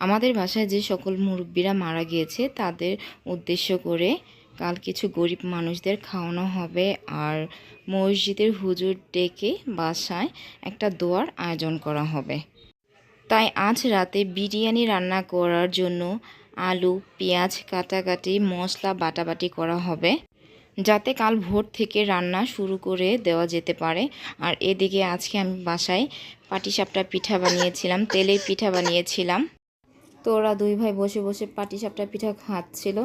আমাদের বাসায় যে সকল মুরব্বীরা মারা গিয়েছে, তাদের উদ্দেশ্য করে কাল কিছু গরিব মানুষদের খাওয়ানো হবে আর মসজিদের হুজুর ডেকে বাসায় একটা দোয়ার আয়োজন করা হবে। তাই আজ রাতে বিরিয়ানি রান্না করার জন্য আলু, পেঁয়াজ, কাটাকাটি, মশলা, বাটাবাটি করা হবে। যাতে কাল ভোর থেকে রান্না শুরু করে দেওয়া যেতে পারে। আর এদিকে আজকে আমি বাসায় পাটিসাপটা পিঠা বানিয়েছিলাম, তেলের পিঠা বানিয়েছিলাম। তো ওরা দুই ভাই বসে বসে পাটিসাপটা পিঠা খাচ্ছিল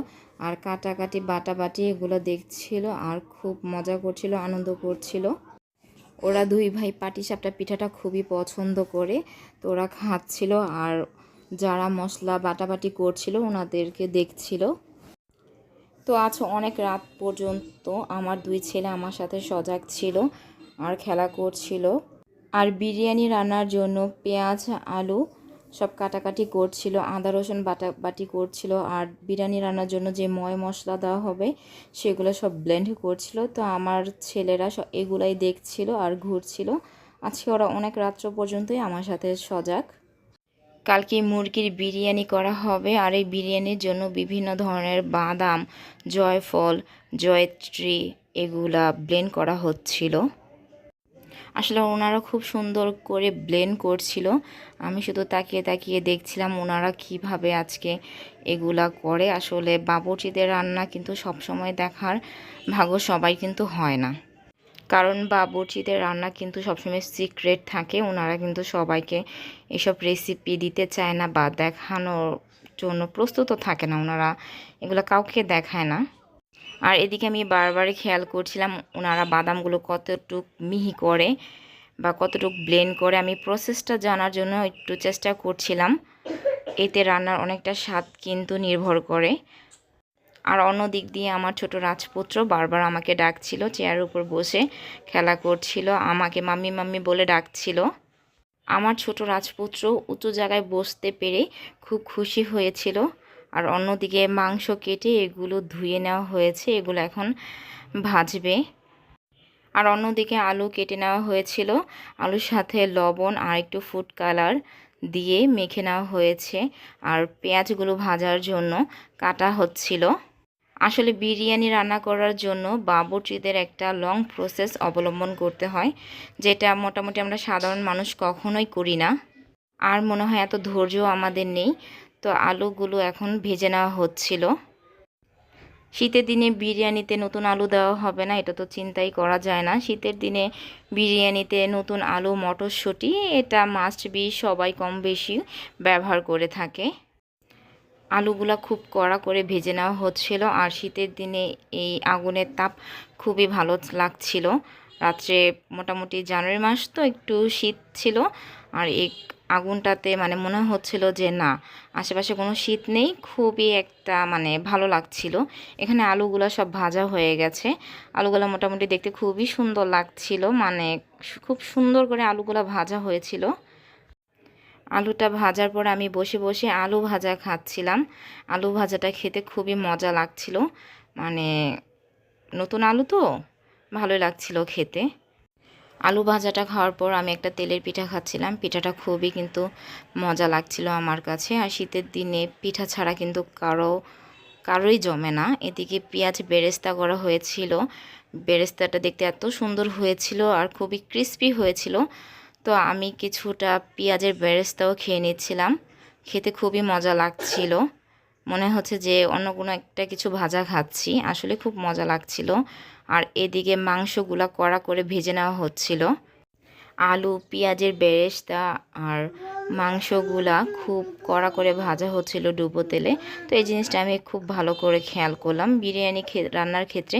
আর কাটাকাটি বাটাবাটি এগুলো দেখছিল আর খুব মজা করছিল, আনন্দ করছিল। ওরা দুই ভাই পাটিসাপটা পিঠাটা খুবই পছন্দ করে, তো ওরা খাচ্ছিল আর যারা মশলা বাটাবাটি করছিল ওনাদেরকে দেখছিল। তো আজ অনেক রাত পর্যন্ত আমার দুই ছেলে আমার সাথে সজাগ ছিল আর খেলা করছিল। আর বিরিয়ানি রান্নার জন্য পেঁয়াজ, আলু সব কাটাকাটি করছিল, আদা, রসুন বাটা, বাটি করছিল আর বিরিয়ানি রান্নার জন্য যে ময় মশলা দেওয়া হবে সেগুলো সব ব্লেন্ড করছিল। তো আমার ছেলেরা সব এগুলাই দেখছিল আর ঘুরছিল। আজকে ওরা অনেক রাত্র পর্যন্তই আমার সাথে সজাগ। কালকে মুরগির বিরিয়ানি করা হবে আর এই বিরিয়ানির জন্য বিভিন্ন ধরনের বাদাম, জয়ফল, জয়ত্রী এগুলা ব্লেন্ড করা হচ্ছিল। আসলে ওনারা খুব সুন্দর করে ব্লেন্ড করছিল। আমি শুধু তাকিয়ে তাকিয়ে দেখছিলাম ওনারা কীভাবে আজকে এগুলা করে। আসলে বাবুর্চিদের রান্না কিন্তু সবসময় দেখার ভাগ্য সবাই কিন্তু হয় না। কারণ বাবুর্চিদের রান্না কিন্তু সবসময় সিক্রেট থাকে। ওনারা কিন্তু সবাইকে এসব রেসিপি দিতে চায় না বা দেখানোর জন্য প্রস্তুত থাকে না। ওনারা এগুলো কাউকে দেখায় না। আর এদিকে আমি বারবারই খেয়াল করছিলাম ওনারা বাদামগুলো কতটুক মিহি করে বা কতটুক ব্লেন্ড করে। আমি প্রসেসটা জানার জন্য একটু চেষ্টা করছিলাম। এতে রান্নার অনেকটা স্বাদ কিন্তু নির্ভর করে। আর অন্য দিক দিয়ে আমার ছোট রাজপুত্র বারবার আমাকে ডাকছিল চেয়ারের উপর বসে খেলা করছিল, আমাকে মাম্মি মাম্মি বলে ডাকছিল। আমার ছোট রাজপুত্র উঁচু জায়গায় বসতে পেরে খুব খুশি হয়েছিল। আর অন্যদিকে মাংস কেটে এগুলো ধুয়ে নেওয়া হয়েছে, এগুলো এখন ভাজবে। আর অন্যদিকে আলু কেটে নেওয়া হয়েছিল, আলুর সাথে লবণ আর একটু ফুড কালার দিয়ে মেখে নেওয়া হয়েছে। আর পেঁয়াজগুলো ভাজার জন্য কাটা হচ্ছিল। আসলে বিরিয়ানি রান্না করার জন্য বাবুর্চিদের একটা লং প্রসেস অবলম্বন করতে হয়, যেটা মোটামুটি আমরা সাধারণ মানুষ কখনোই করি না। আর মনে হয় এত ধৈর্য আমাদের নেই তো আলুগুলো এখন ভেজে নেওয়া হচ্ছিল। শীতের দিনে বিরিয়ানিতে নতুন আলু দেওয়া হবে না, এটা তো চিন্তাই করা যায় না। শীতের দিনে বিরিয়ানিতে নতুন আলু, মটরশুঁটি, এটা মাস্ট বি সবাই কম বেশি ব্যবহার করে থাকে। আলুগুলা খুব কড়া করে ভেজে নেওয়া হচ্ছিল, আর শীতের দিনে এই আগুনের তাপ খুবই ভালো লাগছিল। রাত্রে মোটামুটি জানুয়ারি মাস তো একটু শীত ছিল, আর এই আগুনটাতে মানে মনে হচ্ছিল যে না, আশেপাশে কোনো শীত নেই, খুবই একটা মানে ভালো লাগছিল। এখানে আলুগুলো সব ভাজা হয়ে গেছে। আলুগুলো মোটামুটি দেখতে খুবই সুন্দর লাগছিল মানে খুব সুন্দর করে আলুগুলো ভাজা হয়েছিল। আলুটা ভাজার পর আমি বসে বসে আলু ভাজা খাচ্ছিলাম। আলু ভাজাটা খেতে খুবই মজা লাগছিল। মানে নতুন আলু তো, ভালোই লাগছিল খেতে। আলু ভাজাটা খাওয়ার পর আমি একটা তেলের পিঠা খাচ্ছিলাম। পিঠাটা খুবই কিন্তু মজা লাগছিল আমার কাছে। আর শীতের দিনে পিঠা ছাড়া কিন্তু কারও কারোই জমে না। এদিকে পেঁয়াজ বেরেস্তা করা হয়েছিল। বেরেস্তাটা দেখতে এত সুন্দর হয়েছিল আর খুবই ক্রিস্পি হয়েছিল। তো আমি কিছুটা পেঁয়াজের বেরেস্তাও খেয়ে নিচ্ছিলাম। খেতে খুবই মজা লাগছিল। মনে হচ্ছে যে অন্য কোনো একটা কিছু ভাজা খাচ্ছি। আসলে খুব মজা লাগছিল। আর এদিকে মাংসগুলা কড়া করে ভেজে নেওয়া হচ্ছিল। আলু, পেঁয়াজের বেরেস্তা আর মাংসগুলা খুব কড়া করে ভাজা হচ্ছিল ডুবো তেলে। তো এই জিনিসটা আমি খুব ভালো করে খেয়াল করলাম। বিরিয়ানি রান্নার ক্ষেত্রে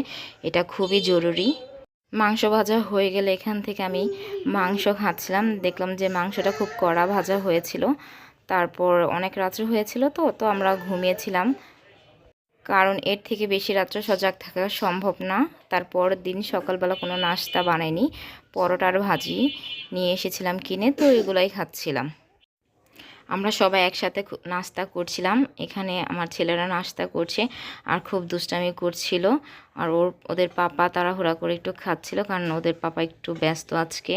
এটা খুবই জরুরি। মাংস ভাজা হয়ে গেলে এখান থেকে আমি মাংস খাচ্ছিলাম। দেখলাম যে মাংসটা খুব কড়া ভাজা হয়েছিল। তারপর অনেক রাত্রে হয়েছিল তো তো আমরা ঘুমিয়েছিলাম। কারণ এর থেকে বেশি রাত্র সজাগ থাকা সম্ভব না। তারপর দিন সকালবেলা কোনো নাস্তা বানাইনি পরোটার ভাজি নিয়ে এসেছিলাম কিনে, তো এগুলাই খাচ্ছিলাম। আমরা সবাই একসাথে নাস্তা করছিলাম। এখানে আমার ছেলেরা নাস্তা করছে আর খুব দুষ্টামি করছিল। আর ওর, ওদের পাপা তাড়াহুড়া করে একটু খাচ্ছিল কারণ ওদের পাপা একটু ব্যস্ত আজকে।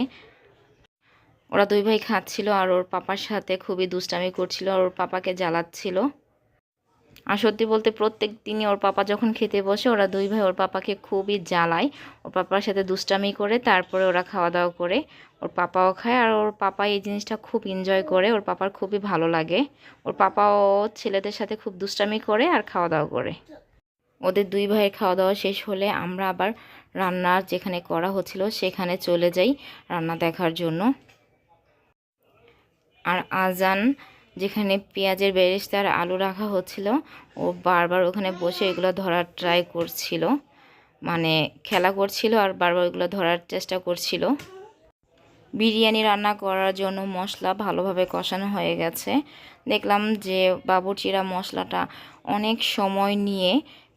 ওরা দুই ভাই খাচ্ছিল আর ওর পাপার সাথে খুবই দুষ্টামি করছিল আর ওর পাপাকে জ্বালাচ্ছিল। আর সত্যি বলতে প্রত্যেক দিনই ওর পাপা যখন খেতে বসে, ওরা দুই ভাই ওর পাপাকে খুবই জ্বালায়। ওর পাপার সাথে দুষ্টামি করে, তারপরে ওরা খাওয়া দাওয়া করে। ওর পাপাও খায় আর ওর পাপা এই জিনিসটা খুব এনজয় করে। ওর পাপার খুবই ভালো লাগে। ওর পাপাও ছেলেদের সাথে খুব দুষ্টামি করে আর খাওয়া দাওয়া করে। ওদের দুই ভাইয়ের খাওয়া দাওয়া শেষ হলে আমরা আবার রান্নার যেখানে করা হচ্ছিল সেখানে চলে যাই রান্না দেখার জন্য। আর আজান যেখানে পেঁয়াজের বেরেস্তার আলু রাখা হচ্ছিল, ও বারবার ওখানে বসে এগুলো ধরার ট্রাই করছিল। মানে খেলা করছিল আর বারবার ওগুলো ধরার চেষ্টা করছিল। বিরিয়ানি রান্না করার জন্য মশলা ভালোভাবে কষানো হয়ে গেছে। দেখলাম যে বাবুর্চিরা মশলাটা অনেক সময় নিয়ে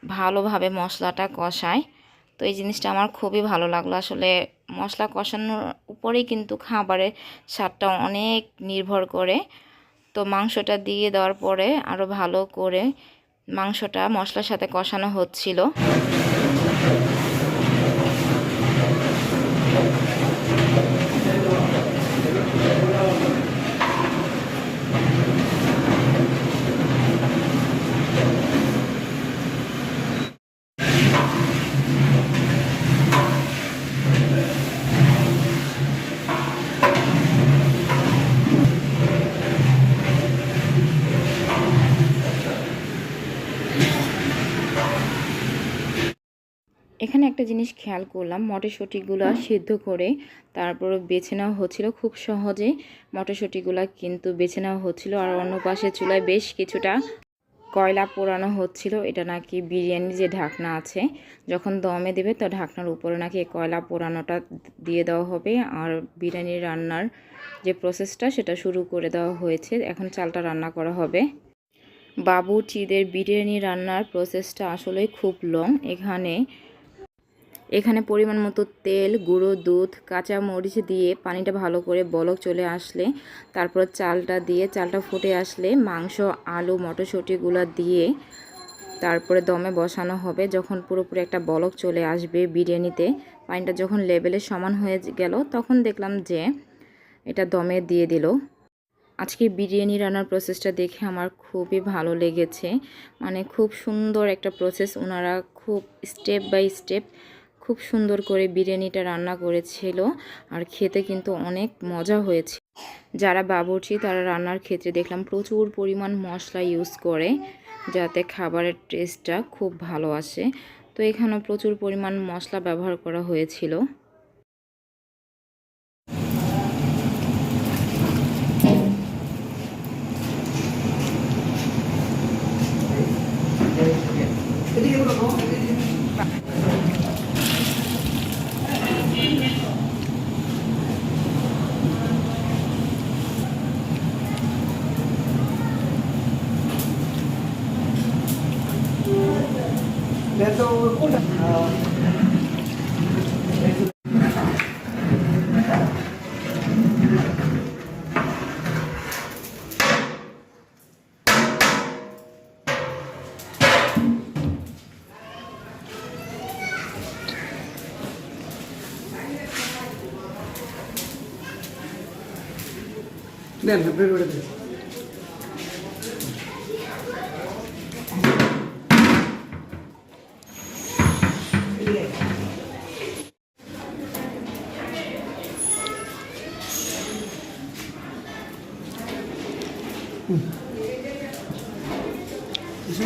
ভালোভাবে মশলাটা কষায়। তো এই জিনিসটা আমার খুবই ভালো লাগল। আসলে মশলা কষানোর উপরেই কিন্তু খাবারের স্বাদটা অনেক নির্ভর করে। তো মাংসটা দিয়ে দেওয়ার পরে আরও ভালো করে মাংসটা মশলার সাথে কষানো হচ্ছিল। এখানে একটা জিনিস খেয়াল করলাম, মটরশুঁটিগুলো সিদ্ধ করে তারপর বেছে নেওয়া হচ্ছিল। খুব সহজে মটরশুঁটিগুলো কিন্তু বেছে নেওয়া হচ্ছিল আর অন্য পাশে চুলায় বেশ কিছুটা কয়লা পোড়ানো হচ্ছিল। এটা নাকি বিরিয়ানির যে ঢাকনা আছে, যখন দমে দেবে তো ঢাকনার উপরে নাকি কয়লা পোড়ানোটা দিয়ে দেওয়া হবে। আর বিরিয়ানি রান্নার যে প্রসেসটা সেটা শুরু করে দেওয়া হয়েছে। এখন চালটা রান্না করা হবে। বাবুচিদের বিরিয়ানি রান্নার প্রসেসটা আসলেই খুব লং এখানে এখানে পরিমাণ মতো তেল, গুঁড়ো, দুধ, কাঁচা মরিচ দিয়ে পানিটা ভালো করে বলক চলে আসলে, তারপর চালটা দিয়ে, চালটা ফুটে আসলে মাংস, আলু, মটরশুঁটিগুলো দিয়ে তারপরে দমে বসানো হবে। যখন পুরোপুরি একটা বলক চলে আসবে বিরিয়ানিতে, পানিটা যখন লেভেলের সমান হয়ে গেল, তখন দেখলাম যে এটা দমে দিয়ে দিল। আজকে বিরিয়ানি রান্নার প্রসেসটা দেখে আমার খুবই ভালো লেগেছে। মানে খুব সুন্দর একটা প্রসেস ওনারা খুব স্টেপ বাই স্টেপ খুব সুন্দর করে বিরিয়ানিটা রান্না করেছিল আর খেতে কিন্তু অনেক মজা হয়েছে। যারা বাবুর্চি তারা রান্নার ক্ষেত্রে দেখলাম প্রচুর পরিমাণ মশলা ইউজ করে, যাতে খাবারের টেস্টটা খুব ভালো আসে। তো এখানেও প্রচুর পরিমাণ মশলা ব্যবহার করা হয়েছিল। 내도 네, 몇 배로 해드릴게요. 嗯。你说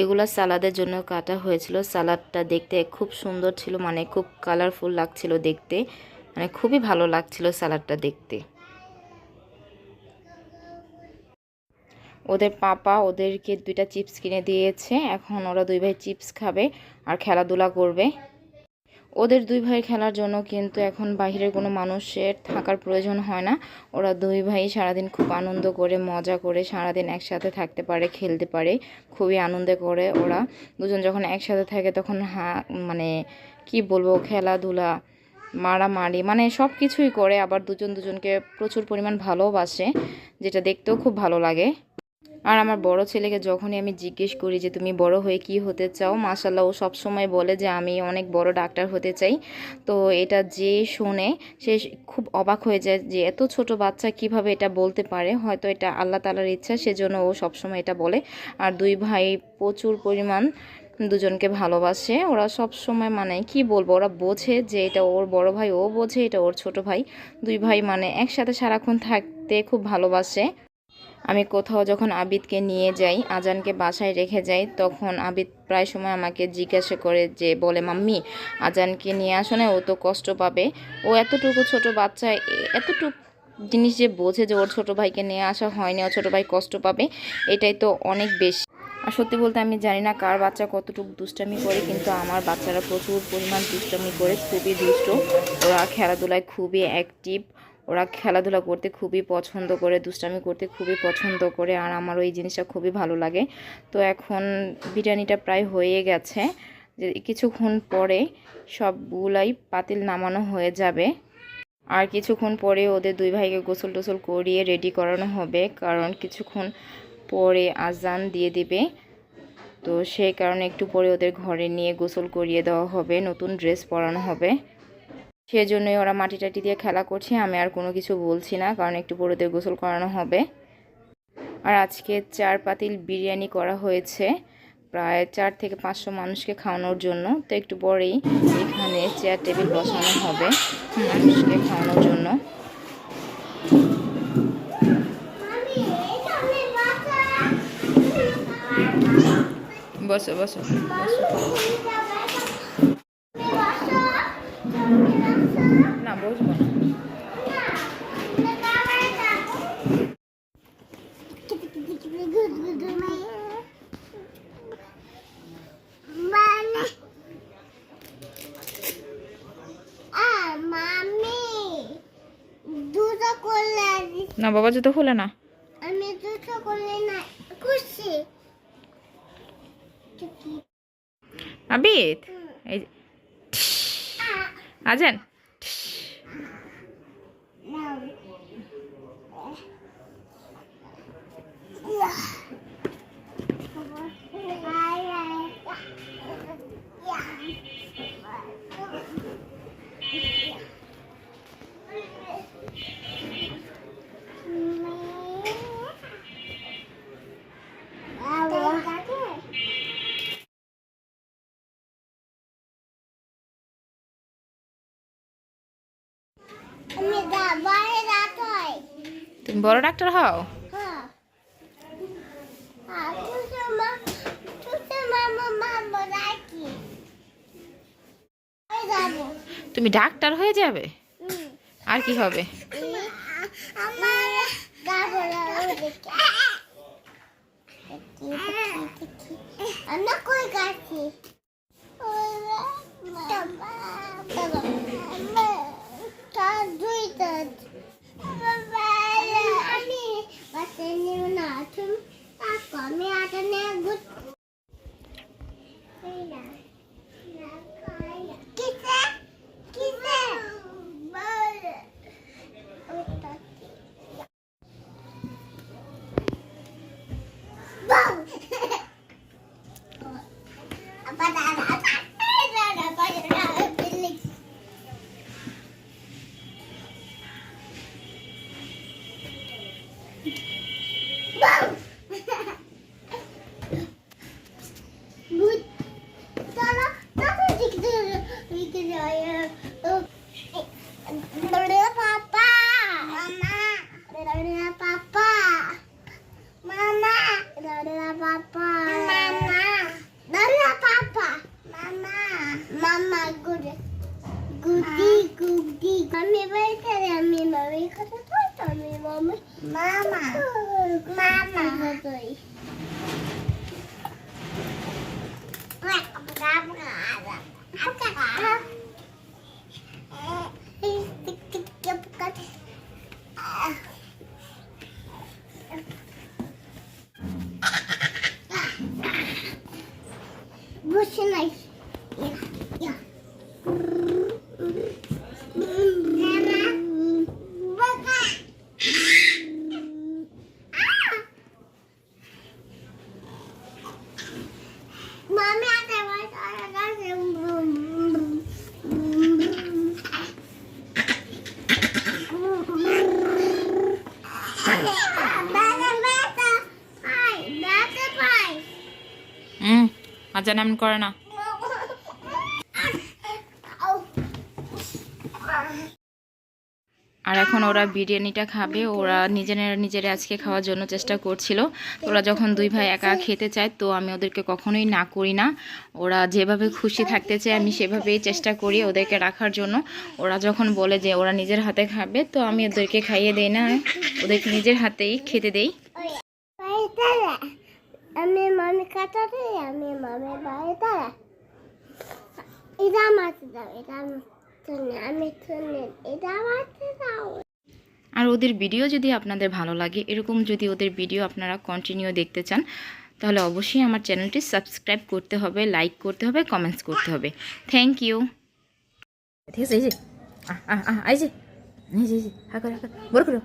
এগুলো সালাদের জন্য কাটা হয়েছিল। সালাদটা দেখতে খুব সুন্দর ছিল মানে খুব কালারফুল লাগছিল দেখতে। মানে খুবই ভালো লাগছিল সালাদটা দেখতে। ওদের পাপা ওদেরকে দুইটা চিপস কিনে দিয়েছে। এখন ওরা দুই ভাই চিপস খাবে আর খেলাধুলা করবে। ওদের দুই ভাই খেলার জন্য কিন্তু এখন বাইরের কোনো মানুষের থাকার প্রয়োজন হয় না। ওরা দুই ভাই সারাদিন খুব আনন্দ করে, মজা করে সারাদিন একসাথে থাকতে পারে, খেলতে পারে। খুবই আনন্দে করে ওরা। দুজন যখন একসাথে থাকে তখন হা মানে কি বলব, খেলাধুলা, মারামারি মানে সব কিছুই করে। আবার দুজন দুজনকে প্রচুর পরিমাণ ভালোবাসে, যেটা দেখতেও খুব ভালো লাগে। আর আমার বড় ছেলেকে যখনই আমি জিজ্ঞেস করি যে, তুমি বড় হয়ে কি হতে চাও? মাসাল্লাহ ও সবসময় বলে যে, আমি অনেক বড় ডাক্তার হতে চাই। তো এটা যে শোনে সে খুব অবাক হয়ে যায় যে, এত ছোট বাচ্চা কীভাবে এটা বলতে পারে? হয়তো এটা আল্লাহ তালার ইচ্ছা, সেজন্য ও সবসময় এটা বলে। আর দুই ভাই প্রচুর পরিমাণ দুজনকে ভালোবাসে। ওরা সব সময় মানে কি বলব, ওরা বোঝে যে, এটা ওর বড় ভাই, ও বোঝে এটা ওর ছোট ভাই। দুই ভাই মানে একসাথে সারাক্ষণ থাকতে খুব ভালোবাসে। আমি কোথাও যখন আবিদকে নিয়ে যাই, আজানকে বাসায় রেখে যাই, তখন আবিদ প্রায় সময় আমাকে জিজ্ঞাসা করে যে, বলে, মাম্মি, আজানকে নিয়ে আসো না, ও তো কষ্ট পাবে। ও এতটুকু ছোট বাচ্চা এতটুকু জিনিস যে বোঝে যে ওর ছোট ভাইকে নিয়ে আসা হয়নি, ওর ছোট ভাই কষ্ট পাবে, এটাই তো অনেক বেশি। আর সত্যি বলতে আমি জানি না কার বাচ্চা কতটুকু দুষ্টামি করে, কিন্তু আমার বাচ্চারা প্রচুর পরিমাণ দুষ্টামি করে, খুবই দুষ্ট। ওরা খেলাধুলায় খুবই অ্যাক্টিভ ওরা খেলাধুলা করতে খুবই পছন্দ করে, দুষ্টামি করতে খুবই পছন্দ করে, আর আমার ওই জিনিসটা খুবই ভালো লাগে। তো এখন বিরিয়ানিটা প্রায় হয়ে গেছে। যে কিছুক্ষণ পরে সবগুলাই পাতিল নামানো হয়ে যাবে। আর কিছুক্ষণ পরে ওদের দুই ভাইকে গোসল টোসল করিয়ে রেডি করানো হবে, কারণ কিছুক্ষণ পরে আজান দিয়ে দিবে। তো সেই কারণে একটু পরে ওদের ঘরে নিয়ে গোসল করিয়ে দেওয়া হবে, নতুন ড্রেস পরানো হবে। সেজন্যই ওরা মাটি টাটি দিয়ে খেলা করছে, আমি আর কোনো কিছু বলছি না, কারণ একটু ওদের গোসল করানো হবে। আর আজকে চার পাতিল বিরিয়ানি করা হয়েছে, প্রায় চার থেকে পাঁচশো মানুষকে খাওয়ানোর জন্য, তো একটু পরেই এখানে চেয়ার টেবিল বসানো হবে মানুষকে খাওয়ানোর জন্য। বসো বসো বসো না বসবো না মামি দুটো করলে বাবা জুতো খুলে না। আমি না খুশি। আবিদ? এই আজান। আমি তুমি বড় ডাক্তার হও? হ্যাঁ। আমি তুমি ডাক্তার হয়ে যাবে? আর কি হবে? আমার কই গাছি? আমি I am. আজান এমন করে না। আর এখন ওরা বিরিয়ানিটা খাবে, ওরা নিজেরা নিজেরা আজকে খাওয়ার জন্য চেষ্টা করছিল। ওরা যখন দুই ভাই একা খেতে চায়, তো আমি ওদেরকে কখনোই না করি না। ওরা যেভাবে খুশি থাকতে চায়, আমি সেভাবেই চেষ্টা করি ওদেরকে রাখার জন্য। ওরা যখন বলে যে ওরা নিজের হাতে খাবে, তো আমি ওদেরকে খাইয়ে দেই না। ওদেরকে নিজের হাতেই খেতে দেই। আমি মামি কাটাতে আমি মামি বাড়িতে এটা মারতে দাও এটা আমি এটা মারতে দাও। আর ওদের ভিডিও যদি আপনাদের ভালো লাগে এরকম যদি ওদের ভিডিও আপনারা কন্টিনিউ দেখতে চান তাহলে অবশ্যই আমার চ্যানেলটি সাবস্ক্রাইব করতে হবে লাইক করতে হবে কমেন্টস করতে হবে। থ্যাংক ইউ ঠিক আছে এই যে আহ আহ আহ এই যে এই যে এই যে হা করে হা করে বড় করো।